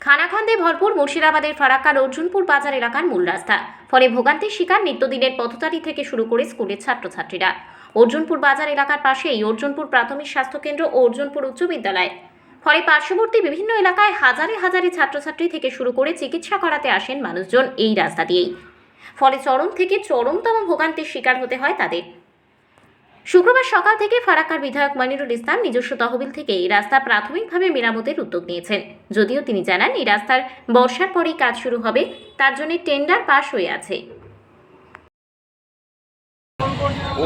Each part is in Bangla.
খানাখন্দে ভরপুর মুর্শিদাবাদের ফারাক্কার অর্জুনপুর বাজার এলাকার মূল রাস্তা। ফলে ভোগান্তির শিকার নিত্যদিনের পথচারী থেকে শুরু করে স্কুলের ছাত্রছাত্রীরা। অর্জুনপুর বাজার এলাকার পাশেই অর্জুনপুর প্রাথমিক স্বাস্থ্যকেন্দ্র ও অর্জুনপুর উচ্চ বিদ্যালয়। ফলে পার্শ্ববর্তী বিভিন্ন এলাকায় হাজারে হাজারে ছাত্রছাত্রী থেকে শুরু করে চিকিৎসা করাতে আসেন মানুষজন এই রাস্তা দিয়েই। ফলে চরম থেকে চরমতম ভোগান্তির শিকার হতে হয় তাদের। শুক্রবার সকাল থেকে ফারাক্কার বিধায়ক মনিরুল ইসলাম নিজস্ব তহবিল থেকে এই রাস্তা প্রাথমিকভাবে মেরামতের উদ্যোগ নিয়েছেন। যদিও তিনি জানান, এই রাস্তার বর্ষার পরেই কাজ শুরু হবে, তার জন্য টেন্ডার পাস হয়ে আছে।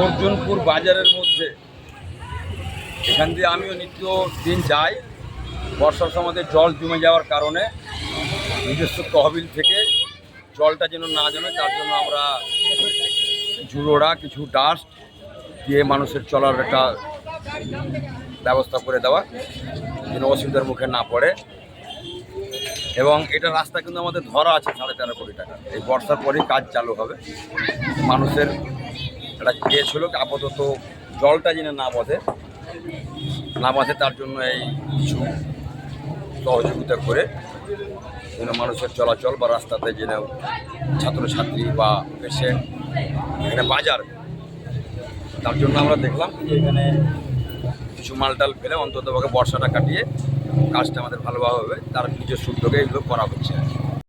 অর্জুনপুর বাজারের মধ্যে। এখান দিয়ে আমিও নিত্য দিন যাই। বর্ষার সময় জল জমে যাওয়ার কারণে নিজস্ব তহবিল থেকে জলটা যেন না জমে, তার জন্য আমরা ঝুলোড়া কিছু ডাস্ট দিয়ে মানুষের চলার একটা ব্যবস্থা করে দেওয়া, যেন অসুবিধার মুখে না পড়ে। এবং এটা রাস্তা কিন্তু আমাদের ধরা আছে সাড়ে তেরো কোটি টাকা। এই বর্ষার পরেই কাজ চালু হবে। মানুষের একটা কেস হলো আপাতত জলটা যেন না বাঁধে না বাঁধে তার জন্য এই কিছু সহযোগিতা করে যেন মানুষের চলাচল বা রাস্তাতে যেন ছাত্রছাত্রী বা পেশেন্ট এখানে বাজার তার জন্য আমরা দেখলাম যে এখানে কিছু মালটাল ফেলে অন্তত বর্ষাটা কাটিয়ে কাজটা আমাদের ভালোভাবে হবে, তার নিজের উদ্যোগে এগুলো করা হচ্ছে।